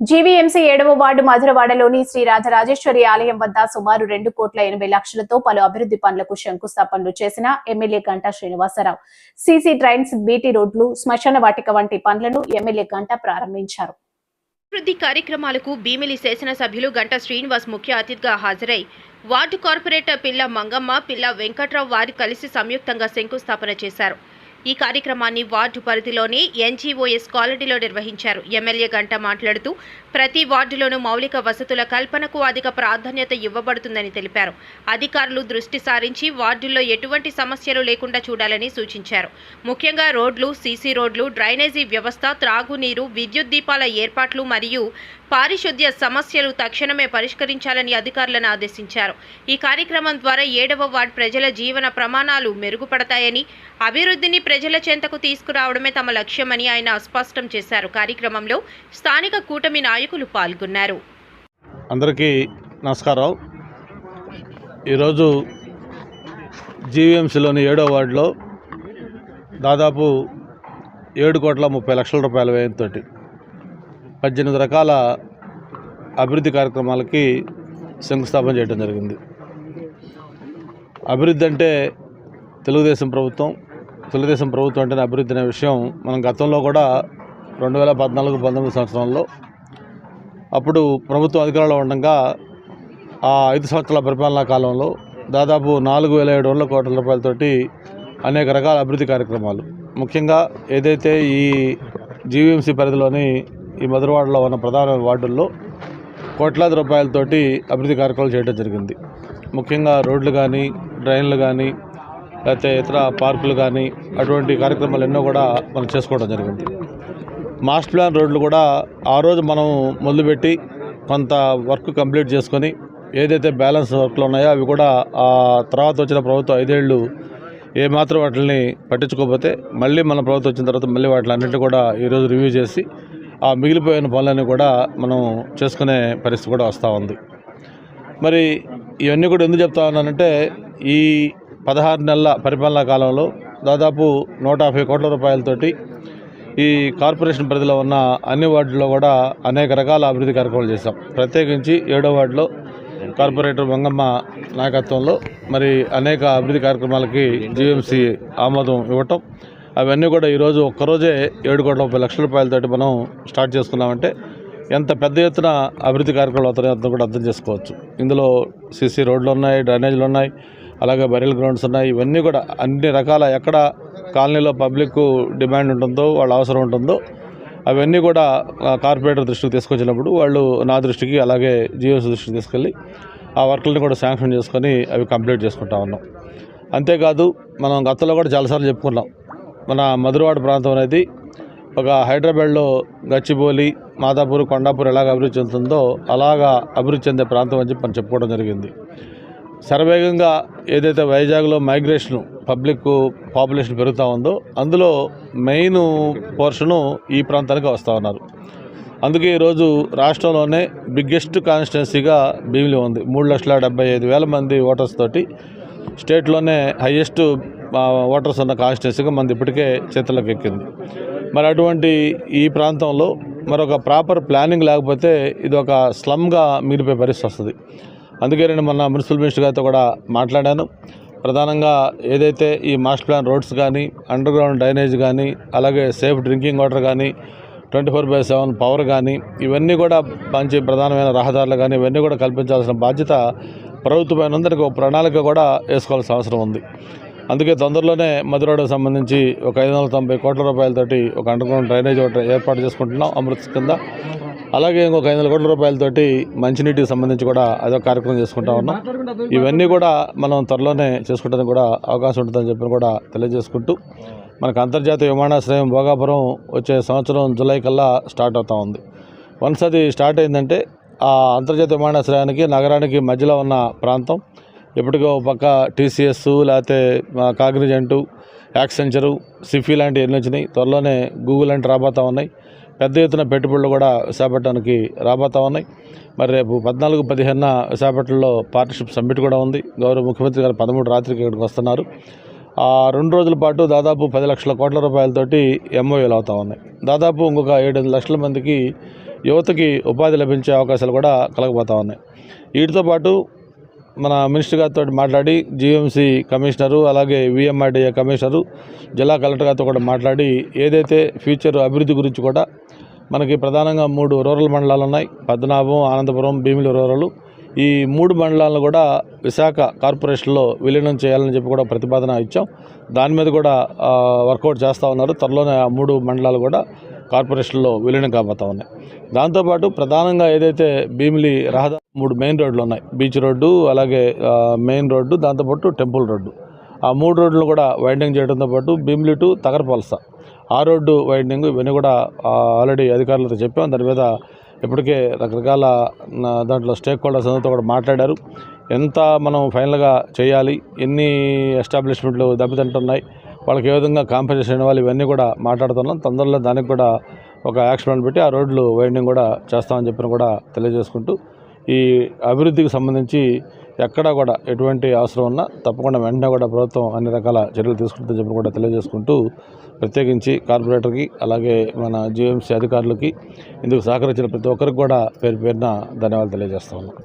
GVMC ఏడవ ward మధురవాడలోని Shri Rajarajeshwari ఆలయం వద్ద సుమారు రెండు కోట్ల ఎనభై లక్షలతో పలు అభివృద్ధి పనులకు శంకుస్థాపనలు చేసిన MLA Ganta Srinivasarao. CC drains BT రోడ్లు శ్మశాన వాటిక వంటి పనులను ఎమ్మెల్యే గంటా ప్రారంభించారు. అభివృద్ధి కార్యక్రమాలకు భీమిలి శాసనసభ్యులు గంటా శ్రీనివాస్ ముఖ్య అతిథిగా హాజరై వార్డు కార్పొరేటర్ పిల్ల మంగమ్మ పిల్ల వెంకట్రావు వారి కలిసి సంయుక్తంగా శంకుస్థాపన చేశారు. ఈ కార్యక్రమాన్ని వార్డు పరిధిలోని ఎన్జీఓఎస్ కాలనీలో నిర్వహించారు. ఎమ్మెల్యే గంట మాట్లాడుతూ ప్రతి వార్డులోనూ మౌలిక వసతుల కల్పనకు అధిక ప్రాధాన్యత ఇవ్వబడుతుందని తెలిపారు. అధికారులు దృష్టి సారించి వార్డుల్లో ఎటువంటి సమస్యలు లేకుండా చూడాలని సూచించారు. ముఖ్యంగా రోడ్లు సీసీ రోడ్లు డ్రైనేజీ వ్యవస్థ త్రాగునీరు విద్యుత్ దీపాల ఏర్పాట్లు మరియు పారిశుద్ధ్య సమస్యలు తక్షణమే పరిష్కరించాలని అధికారులను ఆదేశించారు. ఈ కార్యక్రమం ద్వారా ఏడవ వార్డ్ ప్రజల జీవన ప్రమాణాలు మెరుగుపడతాయని అభివృద్ధిని ప్రజల చెంతకు తీసుకురావడమే తమ లక్ష్యమని ఆయన స్పష్టం చేశారు. కార్యక్రమంలో స్థానిక కూటమి నాయకులు పాల్గొన్నారు. అందరికీ నమస్కారం ఈరోజు జీవీఎంసీలోని ఏడో వార్డులో దాదాపు ఏడు కోట్ల ముప్పై లక్షల రూపాయల వ్యయంతో పద్దెనిమిది రకాల అభివృద్ధి కార్యక్రమాలకి శంకుస్థాపన చేయడం జరిగింది. అభివృద్ధి అంటే తెలుగుదేశం ప్రభుత్వం. తెలుగుదేశం ప్రభుత్వం అంటేనే అభివృద్ధి అనే విషయం మనం గతంలో కూడా రెండు వేల పద్నాలుగు పంతొమ్మిది సంవత్సరంలో అప్పుడు ప్రభుత్వం అధికారంలో ఉండగా ఆ ఐదు సంవత్సరాల పరిపాలనా కాలంలో దాదాపు నాలుగు వేల ఏడు వందల కోట్ల రూపాయలతోటి అనేక రకాల అభివృద్ధి కార్యక్రమాలు. ముఖ్యంగా ఏదైతే ఈ జీవీఎంసీ పరిధిలోని ఈ మధురవాడలో ఉన్న ప్రధాన వార్డుల్లో కోట్లాది రూపాయలతోటి అభివృద్ధి కార్యక్రమాలు చేయడం జరిగింది. ముఖ్యంగా రోడ్లు కానీ డ్రైన్లు కానీ లేకపోతే ఇతర పార్కులు కానీ అటువంటి కార్యక్రమాలు ఎన్నో కూడా మనం చేసుకోవడం జరిగింది. మాస్టర్ ప్లాన్ రోడ్లు కూడా ఆ రోజు మనం మొదలుపెట్టి కొంత వర్క్ కంప్లీట్ చేసుకొని ఏదైతే బ్యాలెన్స్ వర్క్లు ఉన్నాయో అవి కూడా ఆ తర్వాత వచ్చిన ప్రభుత్వం ఐదేళ్ళు ఏమాత్రం వాటిని పట్టించుకోకపోతే మళ్ళీ మన ప్రభుత్వం వచ్చిన తర్వాత మళ్ళీ వాటిని అన్నింటినీ కూడా ఈరోజు రివ్యూ చేసి ఆ మిగిలిపోయిన పనులన్నీ కూడా మనం చేసుకునే పరిస్థితి కూడా వస్తూ ఉంది. మరి ఇవన్నీ కూడా ఎందుకు చెప్తా ఉన్నానంటే ఈ పదహారు నెలల పరిపాలనా కాలంలో దాదాపు నూట యాభై కోట్ల రూపాయలతోటి ఈ కార్పొరేషన్ పరిధిలో ఉన్న అన్ని వార్డుల్లో కూడా అనేక రకాల అభివృద్ధి కార్యక్రమాలు చేశాం. ప్రత్యేకించి ఏడో వార్డులో కార్పొరేటర్ మంగమ్మ నాయకత్వంలో మరి అనేక అభివృద్ధి కార్యక్రమాలకి జీఎంసీ ఆమోదం ఇవ్వటం అవన్నీ కూడా ఈరోజు ఒక్కరోజే ఏడు కోట్ల ముప్పై లక్షల రూపాయలతోటి మనం స్టార్ట్ చేసుకున్నామంటే ఎంత పెద్ద ఎత్తున అభివృద్ధి కార్యక్రమాలు అవుతున్నాయి అంతా కూడా అర్థం చేసుకోవచ్చు. ఇందులో సీసీ రోడ్లు ఉన్నాయి డ్రైనేజీలు ఉన్నాయి అలాగే బరియల్ గ్రౌండ్స్ ఉన్నాయి. ఇవన్నీ కూడా అన్ని రకాల ఎక్కడ కాలనీలో పబ్లిక్ డిమాండ్ ఉంటుందో వాళ్ళ అవసరం ఉంటుందో అవన్నీ కూడా కార్పొరేటర్ దృష్టికి తీసుకొచ్చినప్పుడు వాళ్ళు నా దృష్టికి అలాగే జియోస్ దృష్టికి తీసుకెళ్ళి ఆ వర్క్లను కూడా శాంక్షన్ చేసుకొని అవి కంప్లీట్ చేసుకుంటా ఉన్నాం. అంతేకాదు మనం గతంలో కూడా చాలాసార్లు చెప్పుకున్నాం మన మధురవాడ ప్రాంతం అనేది ఒక హైదరాబాద్లో గచ్చిబౌలి మాదాపూర్ కొండాపూర్ ఎలాగ అభివృద్ధి చెందుతుందో అలాగా అభివృద్ధి చెందే ప్రాంతం అని చెప్పి మనం చెప్పుకోవడం జరిగింది. శరవేగంగా ఏదైతే వైజాగ్లో మైగ్రేషన్ పబ్లిక్ పాపులేషన్ పెరుగుతూ ఉందో అందులో మెయిన్ పోర్షను ఈ ప్రాంతానికి వస్తూ ఉన్నారు. అందుకే ఈరోజు రాష్ట్రంలోనే బిగ్గెస్ట్ కాన్స్టిట్యున్సీగా భీమిలి ఉంది. మూడు లక్షల డెబ్బై ఐదు వేల మంది ఓటర్స్ తోటి స్టేట్లోనే హయ్యెస్ట్ ఓటర్స్ ఉన్న కాన్స్టిట్యున్సీగా మనది ఇప్పటికే చేతులకు ఎక్కింది. మరి అటువంటి ఈ ప్రాంతంలో మరొక ప్రాపర్ ప్లానింగ్ లేకపోతే ఇది ఒక స్లమ్గా మిగిలిపోయే పరిస్థితి వస్తుంది. అందుకే నేను మొన్న మున్సిపల్ మినిస్టర్ గారితో కూడా మాట్లాడాను. ప్రధానంగా ఏదైతే ఈ మాస్టర్ ప్లాన్ రోడ్స్ కానీ అండర్ గ్రౌండ్ డ్రైనేజ్ కానీ అలాగే సేఫ్ డ్రింకింగ్ వాటర్ కానీ twenty four by seven power కానీ ఇవన్నీ కూడా మంచి ప్రధానమైన రహదారులు కానీ ఇవన్నీ కూడా కల్పించాల్సిన బాధ్యత ప్రభుత్వమైన అందరికీ ఒక ప్రణాళిక కూడా వేసుకోవాల్సిన అవసరం ఉంది. అందుకే తొందరలోనే మధురాడకు సంబంధించి ఒక ఐదు వందల తొంభై కోట్ల రూపాయలతోటి ఒక అండర్గ్రౌండ్ డ్రైనేజ్ ఒకటి ఏర్పాటు చేసుకుంటున్నాం అమృత్ కింద. అలాగే ఇంకొక ఐదు వందల కోట్ల రూపాయలతోటి మంచినీటికి సంబంధించి కూడా అదొక కార్యక్రమం చేసుకుంటా ఉన్నాం. ఇవన్నీ కూడా మనం త్వరలోనే చేసుకుంటానికి కూడా అవకాశం ఉంటుందని చెప్పి కూడా తెలియజేసుకుంటూ మనకు అంతర్జాతీయ విమానాశ్రయం భోగాపురం వచ్చే సంవత్సరం జూలై కల్లా స్టార్ట్ అవుతా ఉంది. వన్స్ అది స్టార్ట్ అయిందంటే ఆ అంతర్జాతీయ విమానాశ్రయానికి నగరానికి మధ్యలో ఉన్న ప్రాంతం ఎప్పటికో పక్క టీసీఎస్ లేకపోతే కాగ్నిజెంటు యాక్సెంచరు సిఫీ లాంటివి ఎన్ని వచ్చినాయి. త్వరలోనే గూగుల్ లాంటి రాబోతా ఉన్నాయి. పెద్ద ఎత్తున పెట్టుబడులు కూడా విశాఖపట్నానికి రాబోతా ఉన్నాయి. మరి రేపు పద్నాలుగు పదిహేనున విశాఖపట్నంలో పార్ట్నర్షిప్ సమ్మిట్ కూడా ఉంది. గౌరవ ముఖ్యమంత్రి గారు పదమూడు రాత్రికి ఇక్కడికి వస్తున్నారు. ఆ రెండు రోజుల పాటు దాదాపు పది లక్షల కోట్ల రూపాయలతోటి ఎంఓఏలు అవుతా ఉన్నాయి. దాదాపు ఇంకొక ఏడు లక్షల మందికి యువతకి ఉపాధి లభించే అవకాశాలు కూడా కలగబోతా ఉన్నాయి. వీటితో పాటు మన మినిస్టర్ గారితో మాట్లాడి జీఎంసీ కమిషనరు అలాగే విఎంఆర్డీఏ కమిషనరు జిల్లా కలెక్టర్ గారితో కూడా మాట్లాడి ఏదైతే ఫ్యూచర్ అభివృద్ధి గురించి కూడా మనకి ప్రధానంగా మూడు రూరల్ మండలాలు ఉన్నాయి. పద్మనాభం ఆనందపురం భీమిలి రూరల్. ఈ మూడు మండలాలను కూడా విశాఖ కార్పొరేషన్లో విలీనం చేయాలని చెప్పి కూడా ప్రతిపాదన ఇచ్చాం. దాని మీద కూడా వర్కౌట్ చేస్తూ ఉన్నారు. త్వరలోనే ఆ మూడు మండలాలు కూడా కార్పొరేషన్లో విలీనం కాబోతా ఉన్నాయి. దాంతోపాటు ప్రధానంగా ఏదైతే భీమిలి రహదారి మూడు మెయిన్ రోడ్లు ఉన్నాయి. బీచ్ రోడ్డు అలాగే మెయిన్ రోడ్డు దాంతోపాటు టెంపుల్ రోడ్డు. ఆ మూడు రోడ్లు కూడా వైండింగ్ చేయడంతో పాటు భీమిలి టు తగరపలస ఆ రోడ్డు వైండింగ్ ఇవన్నీ కూడా ఆల్రెడీ అధికారులతో చెప్పాం. దాని మీద ఇప్పటికే రకరకాల దాంట్లో స్టేక్ హోల్డర్స్ అందరితో కూడా మాట్లాడారు. ఎంత మనం ఫైనల్గా చేయాలి ఎన్ని ఎస్టాబ్లిష్మెంట్లు దెబ్బతింటున్నాయి వాళ్ళకి ఏ విధంగా కాంపెన్సేషన్ ఇవ్వాలి ఇవన్నీ కూడా మాట్లాడుతున్నాం. తొందరలో దానికి కూడా ఒక యాక్షన్ ప్లాన్ పెట్టి ఆ రోడ్లు వైండింగ్ కూడా చేస్తామని చెప్పిన కూడా తెలియజేసుకుంటూ ఈ అభివృద్ధికి సంబంధించి ఎక్కడా కూడా ఎటువంటి అవసరం ఉన్నా తప్పకుండా వెంటనే కూడా ప్రభుత్వం అన్ని రకాల చర్యలు తీసుకుంటుందని చెప్పి కూడా తెలియజేసుకుంటూ ప్రత్యేకించి కార్పొరేటర్కి అలాగే మన జీఎంసీ అధికారులకి ఇందుకు సహకరించిన ప్రతి ఒక్కరికి కూడా పేరు పేరున ధన్యవాదాలు తెలియజేస్తా ఉన్నాం.